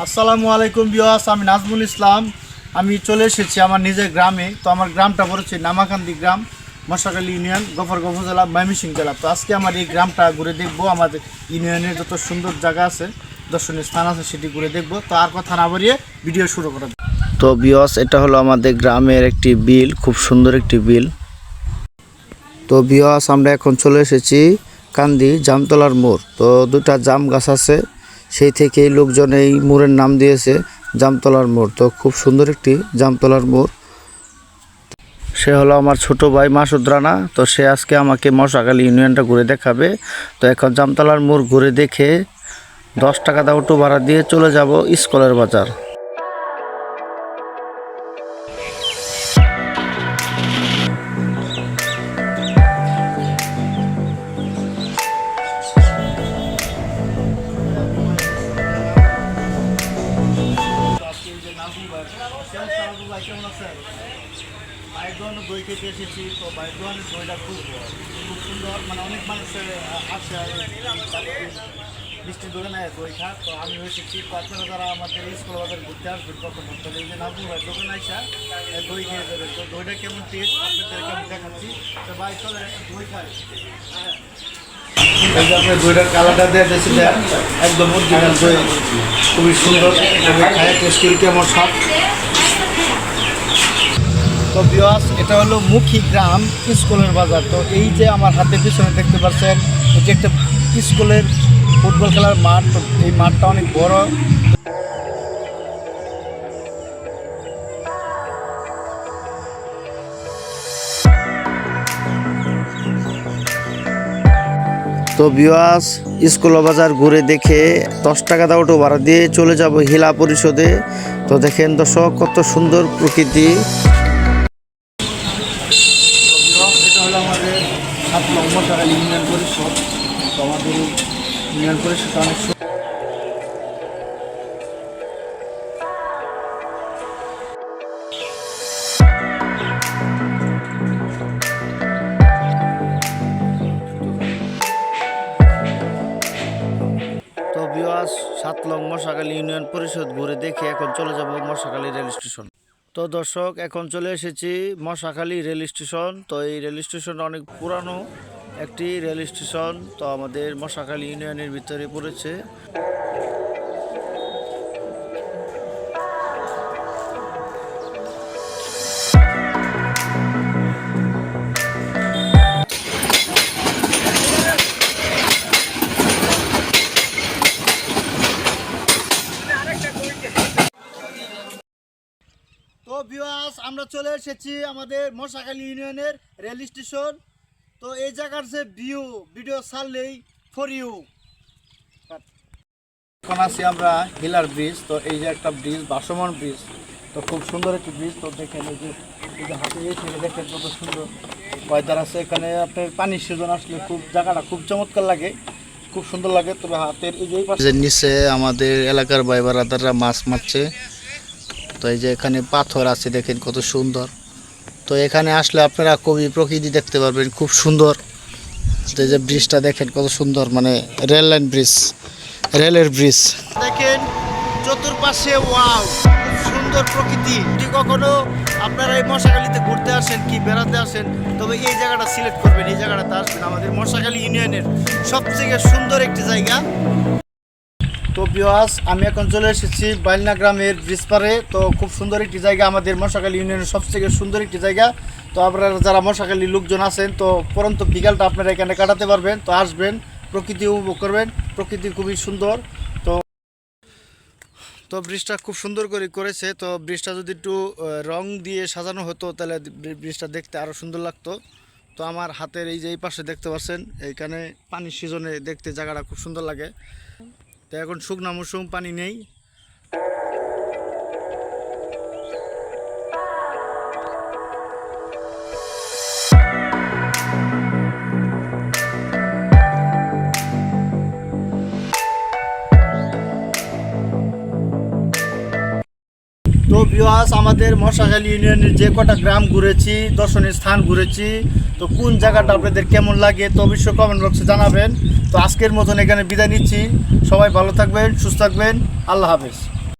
আসসালামু আলাইকুম বিওয়াস আমি নাজমুল ইসলাম। আমি চলে এসেছি আমার নিজের গ্রামে। তো আমার গ্রামটা পড়েছে নামাকান্দি গ্রাম, মশাখালী ইউনিয়ন, গফরগাঁও জেলা ময়মনসিং জেলা। তো আজকে আমার এই গ্রামটা ঘুরে দেখব। আমাদের ইউনিয়নের যত সুন্দর জায়গা আছে, দর্শনীয় স্থান আছে, সেটি ঘুরে দেখব। তো আর কথা না বাড়িয়ে ভিডিও শুরু করা। তো বিওয়াস এটা হলো আমাদের গ্রামের একটি বিল, খুব সুন্দর একটি বিল। তো বিওয়াস আমরা এখন চলে এসেছি কান্দি জামতলার মোড়। তো দুটা জাম গাছ আছে। সেই থেকেই লোকজন এই মোড়ের নাম দিয়েছে জামতলার মোড়। তো খুব সুন্দর একটি জামতলার মোড়। সে হলো আমার ছোট ভাই মাসুদ রানা। তো সে আজকে আমাকে মশাকালী ইউনিয়নটা ঘুরে দেখাবে। তো এখন জামতলার মোড় ঘুরে দেখে দশ টাকা দাও অটো ভাড়া দিয়ে চলে যাব স্কুলের বাজার। বাইর দোকানে দই খেতে এসেছি, তো বাইর দোকানের খুব খুব সুন্দর মানে অনেক মানুষের আসে আর মিষ্টি দোকানে দই খা তো আমি এসেছি আপনারা যারা আমাদের স্কুল বাজার ঘুরতে আসবেন কখন ভাই দোকানে আসা দই খেয়ে তো দইটা কেমন টেস্ট দেখাচ্ছি? তো ভাই, চলে, দই খাই। একদম খুবই সুন্দর খায়, টেস্ট, কেমন স্বাদ। তো বিয়াস এটা হলো মুখী গ্রাম, স্কুলের বাজার। তো এই যে আমার হাতের পিছনে দেখতে পাচ্ছেন, এটি একটা স্কুলের ফুটবল খেলার মাঠ। এই মাঠটা অনেক বড়। তো বিওয়াস স্কুল বাজার ঘুরে দেখে দশ টাকা দাও অটো ভাড়া দিয়ে চলে যাব হিলা পরিষদে। তো দেখেন দর্শক, কত সুন্দর প্রকৃতি এটা হলো আমাদের সাত নম্বর টাকা ইউনিয়ন পরিষদ তো আমাদের এই ইউনিয়ন পরিষদটা অনেক সু- তো বিওয়াস সাত লং মশাখালী ইউনিয়ন পরিষদ ঘুরে দেখে এখন চলে যাব মশাখালী রেল স্টেশন। তো দর্শক, এখন চলে এসেছি মশাখালী রেল স্টেশন। তো এই রেল স্টেশন অনেক পুরানো। একটি রেল স্টেশন, তো আমাদের মশাখালী ইউনিয়নের ভিতরে পড়েছে। তো আমরা চলে এসেছি আমাদের মশাখালী ইউনিয়নের রেল স্টেশন। তো এই জায়গার যে ভিউ ভিডিও ছাড়লেই ফর ইউ এখন আছি আমরা হিলার ব্রিজ তো এই যে একটা ব্রিজ বাসমান ব্রিজ তো খুব সুন্দর একটি ব্রিজ তো দেখেন এই যে এই যে হাতে এই দেখেন কত সুন্দর ওয়েদার আছে। এখানে আপনার পানির সিজন আসলে খুব জায়গাটা খুব চমৎকার লাগে খুব সুন্দর লাগে। তবে হাতের এই যে পাশে নিচে আমাদের এলাকার ভাই বারাদাররা মাছ মারছে। তো এই যে এখানে পাথর আছে দেখেন কত সুন্দর। তো এখানে আসলে আপনারা কবি প্রকৃতি দেখতে পারবেন, খুব সুন্দর। এই যে ব্রিজটা দেখেন কত সুন্দর মানে রেল লাইন ব্রিজ রেলের ব্রিজ দেখেন চতুর্পাশে ওয়াও সুন্দর প্রকৃতি। যদি কখনো আপনারা এই মশাখালীতে ঘুরতে আসেন কি বেড়াতে আসেন, তবে এই জায়গাটা সিলেক্ট করবেন, এই জায়গাটাতে আসবেন। আমাদের মশাখালী ইউনিয়নের সবথেকে সুন্দর একটি জায়গা। তো বিওয়াস আমি এখন চলে এসেছি বাইলনা গ্রামের ব্রিজ পারে তো খুব সুন্দর একটি জায়গা আমাদের মশাখালী ইউনিয়নের সবথেকে সুন্দর একটি জায়গা। তো আপনারা যারা মশাখালী লোকজন আছেন, তো পরন্ত বিকালটা আপনারা এখানে কাটাতে পারবেন। তো আসবেন, প্রকৃতি উপভোগ করবেন। প্রকৃতি খুবই সুন্দর। তো তো ব্রিজটা খুব সুন্দর করে করেছে। তো ব্রিজটা যদি একটু রং দিয়ে সাজানো হতো, তাহলে ব্রিজটা দেখতে আরও সুন্দর লাগতো। তো আমার হাতের এই যে এই পাশে দেখতে পাচ্ছেন, এইখানে পানির সিজনে দেখতে জায়গাটা খুব সুন্দর লাগে। তো এখন শুকনা মৌসুম পানি নেই। বিহাস আমাদের মশাখালী ইউনিয়নের যে কটা গ্রাম ঘুরেছি, দর্শনীয় স্থান ঘুরেছি, তো কোন জায়গাটা আপনাদের কেমন লাগে, তো অবশ্যই কমেন্ট বক্সে জানাবেন। তো আজকের মতন এখানে বিদায় নিচ্ছি। সবাই ভালো থাকবেন, সুস্থ থাকবেন। আল্লাহ হাফেজ।